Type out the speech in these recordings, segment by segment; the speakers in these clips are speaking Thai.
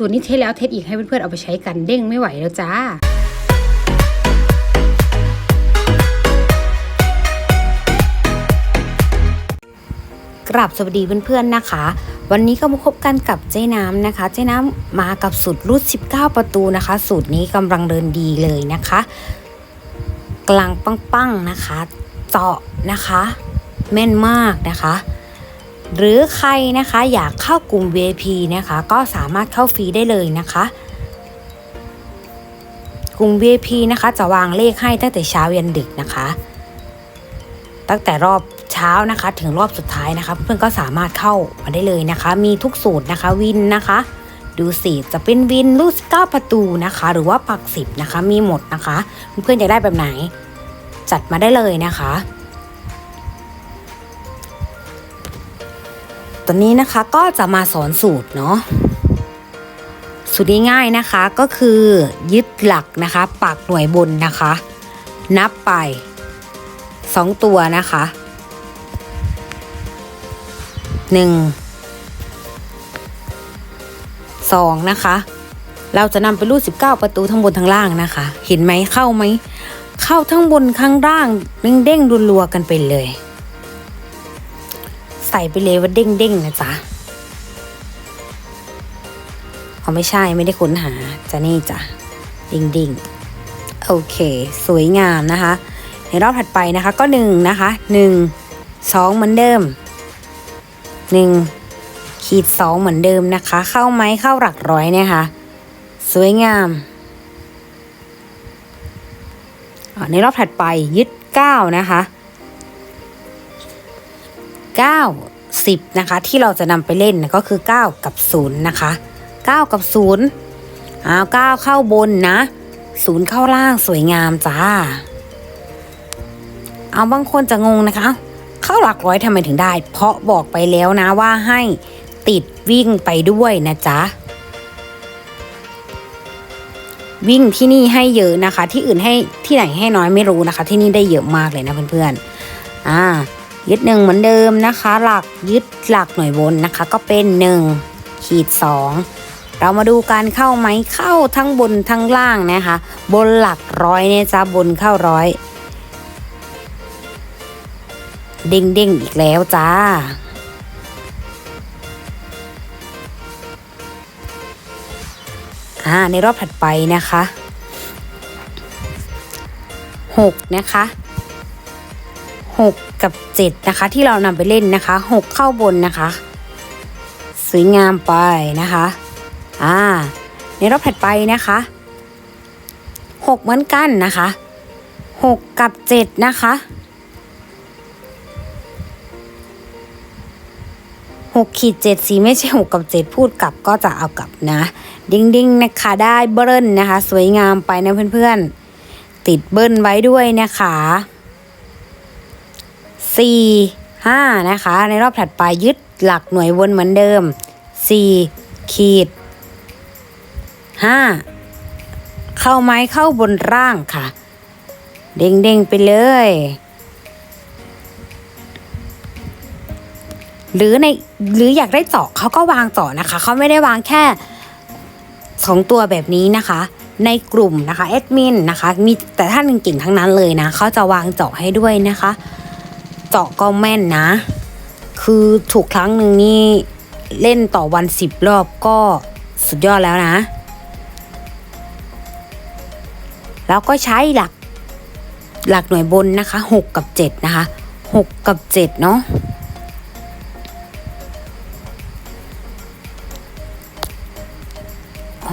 สูตรนี้เทสแล้วเทสอีกให้เพื่อนๆเอาไปใช้กันเด้งไม่ไหวแล้วจ้ากราบสวัสดีเพื่อนๆนะคะ วันนี้ก็มาพบกันกับเจ๊น้ำนะคะ เจ๊น้ำมากับสูตรรูด 19 ประตูนะคะ สูตรนี้กำลังเดินดีเลยนะคะกลางปังๆนะคะ เจาะนะคะ แม่นมากนะคะ หรือใครนะคะอยากเข้ากลุ่ม VIP นะคะ ก็สามารถเข้าฟรีได้เลยนะคะกลุ่ม VIP นะคะ จะวางเลขให้ตั้งแต่เช้ายันดึกนะคะ ตั้งแต่รอบเช้านะคะ ถึงรอบสุดท้ายนะคะ เพื่อนก็สามารถเข้ามาได้เลยนะคะ มีทุกสูตรนะคะวินนะคะ ดูสิจะเป็นวินลูกเก้าประตูนะคะ หรือว่าปักสิบนะคะมีหมดนะคะ เพื่อนๆอยากได้แบบไหน จัดมาได้เลยนะคะ ตอนนี้นะคะก็จะมาสอนสูตรเนาะสูตรง่ายๆนะคะก็คือยึดหลักนะคะปักหน่วยบนนะคะ นับไป 2 ตัวนะคะ 1 2 นะคะ เราจะนำไปรูด19 ประตูทั้งบนทั้งล่างนะคะ เห็นไหมเข้าไหม เข้าทั้งบนข้างล่างเด้งๆรัวๆกันไปเลย ใส่ไปเลยว่าเด้งๆนะจ๊ะเขาไม่ใช่ไม่ได้ค้นหาจะนี่จ้ะดิ่งๆ โอเค สวยงามนะคะ ในรอบถัดไปนะคะก็หนึ่งนะคะหนึ่งสองเหมือนเดิมหนึ่งขีดสองเหมือนเดิมนะคะ เข้าไหมเข้าหลักร้อยเนี่ยค่ะ สวยงามในรอบถัดไปยึดเก้านะคะ เก้าสิบนะคะที่เราจะนำไปเล่นก็คือเก้ากับศูนย์นะคะเก้ากับศูนย์อ้าวเก้าเข้าบนนะศูนย์เข้าล่างสวยงามจ้า เอาบางคนจะงงนะคะ เข้าหลักร้อยทำไมถึงได้ เพราะบอกไปแล้วนะว่าให้ติดวิ่งไปด้วยนะจ๊ะ วิ่งที่นี่ให้เยอะนะคะ ที่อื่นให้ที่ไหนให้น้อยไม่รู้นะคะ ที่นี่ได้เยอะมากเลยนะเพื่อนๆอ่า ยึดหนึ่งเหมือนเดิมนะคะ หลักยึดหลักหน่วยบนนะคะ ก็เป็นหนึ่งขีดสองเรามาดูการเข้าไหมเข้าทั้งบนทั้งล่างนะคะ บนหลักร้อยเนี่ยจ้าบนเข้าร้อยเด้งเด้งอีกแล้วจ้า อ่า ในรอบถัดไปนะคะหกนะคะหก กับเจ็ดนะคะ ที่เรานำไปเล่นนะคะหกเข้าบนนะคะ สวยงามไปนะคะอ่าในรอบถัดไปนะคะหกเหมือนกันนะคะหกกับเจ็ดนะคะหกขีดเจ็ดสีไม่ใช่หกกับเจ็ดพูดกลับก็จะเอากลับนะ ดิ้งดิ้งนะคะได้เบิ้ลนะคะ สวยงามไปนะเพื่อนๆ ติดเบิ้ลไว้ด้วยนะคะ สี่ห้านะคะ ในรอบถัดไปยึดหลักหน่วยวนเหมือนเดิมสี่ขีดห้าเข้าไม้เข้าบนร่างค่ะเด้งเด้งๆไปเลย หรือในหรืออยากได้เจาะเขาก็วางเจาะนะคะ เขาไม่ได้วางแค่สองตัวแบบนี้นะคะ ในกลุ่มนะคะแอดมินนะคะ มีแต่ท่านเก่งๆทั้งนั้นเลยนะ เขาจะวางเจาะให้ด้วยนะคะ เจาะก็แม่นนะ คือถูกครั้งหนึ่งนี่เล่นต่อวันสิบรอบก็สุดยอดแล้วนะ แล้วก็ใช้หลักหลักหน่วยบนนะคะหกกับเจ็ดนะคะหกกับเจ็ดเนาะ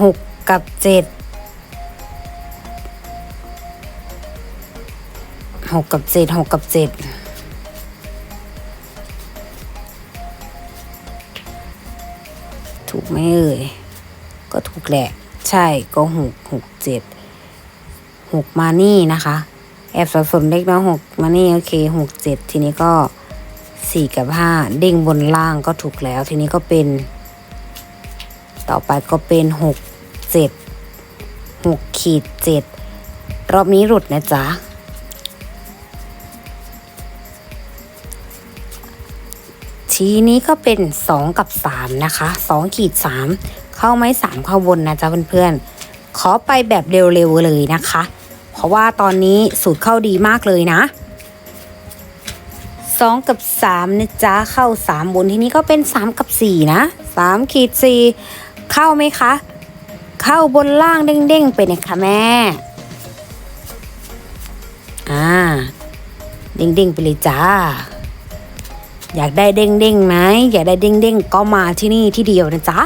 หกกับเจ็ดหกกับเจ็ดหกกับเจ็ด ถูกไหมเอ่ย ก็ถูกแหละ ใช่ก็หกหกเจ็ดหกมานี่นะคะ แอบสับสนเล็กน้อยหกมานี่โอเคหกเจ็ดทีนี้ก็สี่กับห้าเด้งบนล่างก็ถูกแล้ว ทีนี้ก็เป็น ต่อไปก็เป็นหกเจ็ดหกขีดเจ็ดรอบนี้หลุดนะจ๊ะ ทีนี้ก็เป็นสองกับสามนะคะสองขีดสามเข้าไม้สามเข้าบนนะจ๊ะเพื่อนๆ ขอไปแบบเร็วๆเลยนะคะ เพราะว่าตอนนี้สูตรเข้าดีมากเลยนะสองกับสามนะจ๊ะเข้าสามบนทีนี้ก็เป็นสามกับสี่นะสามขีดสี่เข้าไหมคะ เข้าบนล่างเด้งๆไปนะคะแม่ อ่า เด้งๆไปเลยจ้า อยากได้เด้งๆไหมอยากได้เด้งๆก็มาที่นี่ที่เดียวนะจ๊ะ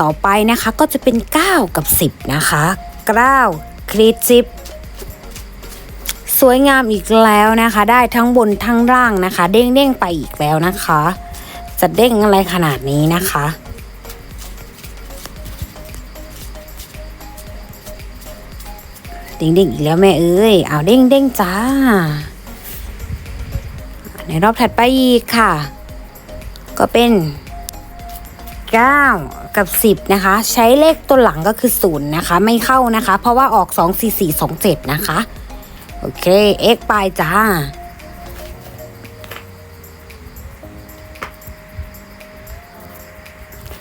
ต่อไปนะคะก็จะเป็น 9 กับ 10 นะคะ9ครีดซิปสวยงามอีกแล้วนะคะ ได้ทั้งบนทั้งล่างนะคะ เด้งๆไปอีกแล้วนะคะ จะเด้งอะไรขนาดนี้นะคะเด้งๆอีกแล้วแม่เอ้ยเอาเด้งเด้งๆจ้า ในรอบถัดไปอีกค่ะ ก็เป็น 9 กับ 10 นะคะ ใช้เลขตัวหลังก็คือ 0 นะคะ ไม่เข้านะคะ เพราะว่าออก 2 4 4 2 7 นะคะ โอเค x ไปจ้า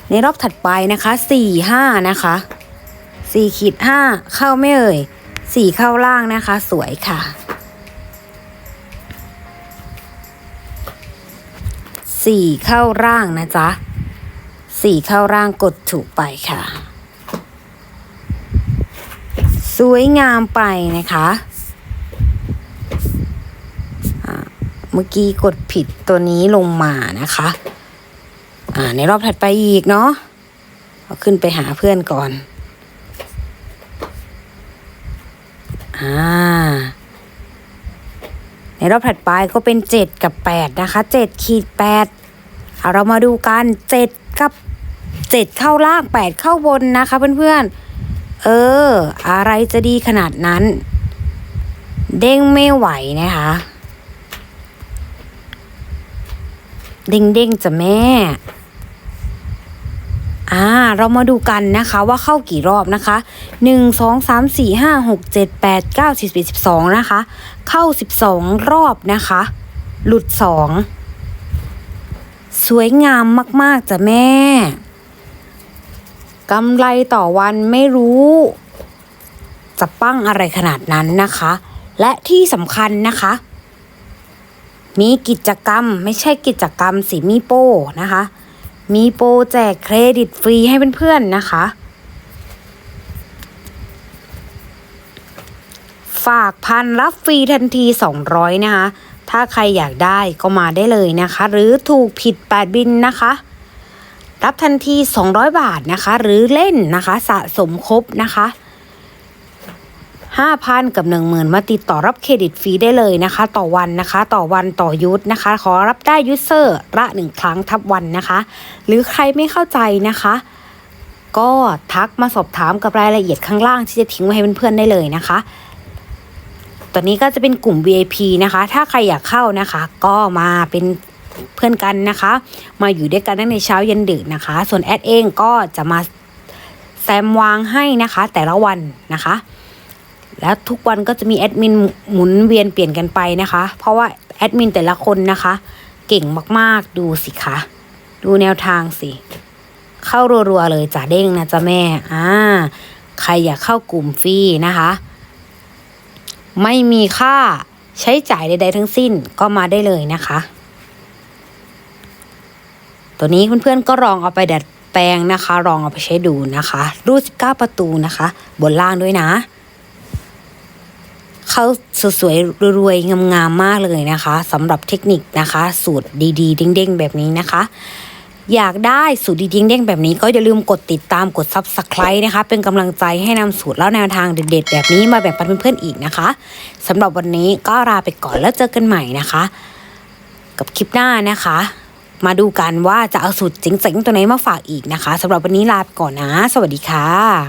ในรอบถัดไปนะคะ4 5นะคะ4ขีด5เข้าไม่เอ่ย4เข้าล่างนะคะ สวยค่ะ สี่เข้าร่างนะจ๊ะสี่เข้าร่างกดถูกไปค่ะ สวยงามไปนะคะเมื่อกี้กดผิดตัวนี้ลงมานะคะ อ่า ในรอบถัดไปอีกเนาะเอาขึ้นไปหาเพื่อนก่อน อ่า รอบถัดไปก็เป็น 7 กับ 8 นะคะ 7 ขีด8เอาเรามาดูกัน 7 กับ 7 เข้าล่าง 8 เข้าบนนะคะเพื่อนๆ เออ อะไรจะดีขนาดนั้น เด้งไม่ไหวนะคะ เด้งเด้งๆจะแม่ เรามาดูกันนะคะว่าเข้ากี่รอบนะคะหนึ่งสองสามสี่ห้าหกเจ็ดแปดเก้าสิบสิบสองนะคะ เข้าสิบสองรอบนะคะ หลุดสองสวยงามมาก ๆจ้ะแม่กำไรต่อวันไม่รู้ จะปั้งอะไรขนาดนั้นนะคะ และที่สำคัญนะคะ มีกิจกรรมไม่ใช่กิจกรรมสิมีโปรนะคะ มีโปรแจกเครดิตฟรีให้เพื่อนๆนะคะ ฝากพันรับฟรีทันที 200 นะคะ ถ้าใครอยากได้ก็มาได้เลยนะคะ หรือถูกผิดแปดบินนะคะ รับทันที 200 บาทนะคะ หรือเล่นนะคะ สะสมครบนะคะ 5,000 กับ 10,000 มาติดต่อรับเครดิตฟรีได้เลยนะคะ ต่อวันนะคะ ต่อวันต่อยุทธนะคะ ขอรับได้ยูเซอร์ละหนึ่งครั้งทับวันนะคะ หรือใครไม่เข้าใจนะคะ ก็ทักมาสอบถามกับรายละเอียดข้างล่างที่จะทิ้งไว้ให้เพื่อนๆได้เลยนะคะตอนนี้ก็จะเป็นกลุ่ม VIP นะคะ ถ้าใครอยากเข้านะคะ ก็มาเป็นเพื่อนกันนะคะ มาอยู่ด้วยกันตั้งในเช้าย็นดึกนะคะ ส่วนแอดเองก็จะมาแซมวางให้นะคะ แต่ละวันนะคะ แล้วทุกวันก็จะมีแอดมินหมุนเวียนเปลี่ยนกันไปนะคะ เพราะว่าแอดมินแต่ละคนนะคะ เก่งมากๆดูสิคะดูแนวทางสิ เข้ารัวๆเลยจ่าเด้งนะจ๊ะแม่อ่าใครอยากเข้ากลุ่มฟรีนะคะ ไม่มีค่าใช้จ่ายใดๆทั้งสิ้นก็มาได้เลยนะคะ ตัวนี้เพื่อนๆก็ลองเอาไปดัดแปลงนะคะ ลองเอาไปใช้ดูนะคะ รูด19 ประตูนะคะ บนล่างด้วยนะ เขาสวยๆรวยๆงามๆมากเลยนะคะสำหรับเทคนิคนะคะ สูตรดีๆ เด้งๆ แบบนี้นะคะ อยากได้สูตรดีๆเด้งๆแบบนี้ก็อย่าลืมกดติดตามกด Subscribe นะคะ เป็นกำลังใจให้นำสูตรแล้วแนวทางเด็ดๆ แบบนี้มาแบ่งปันเพื่อนๆอีกนะคะสำหรับวันนี้ก็ลาไปก่อนแล้วเจอกันใหม่นะคะ กับคลิปหน้านะคะ มาดูกันว่าจะเอาสูตรเจ๋งๆตัวไหนมาฝากอีกนะคะสำหรับวันนี้ลาไปก่อนนะ สวัสดีค่ะ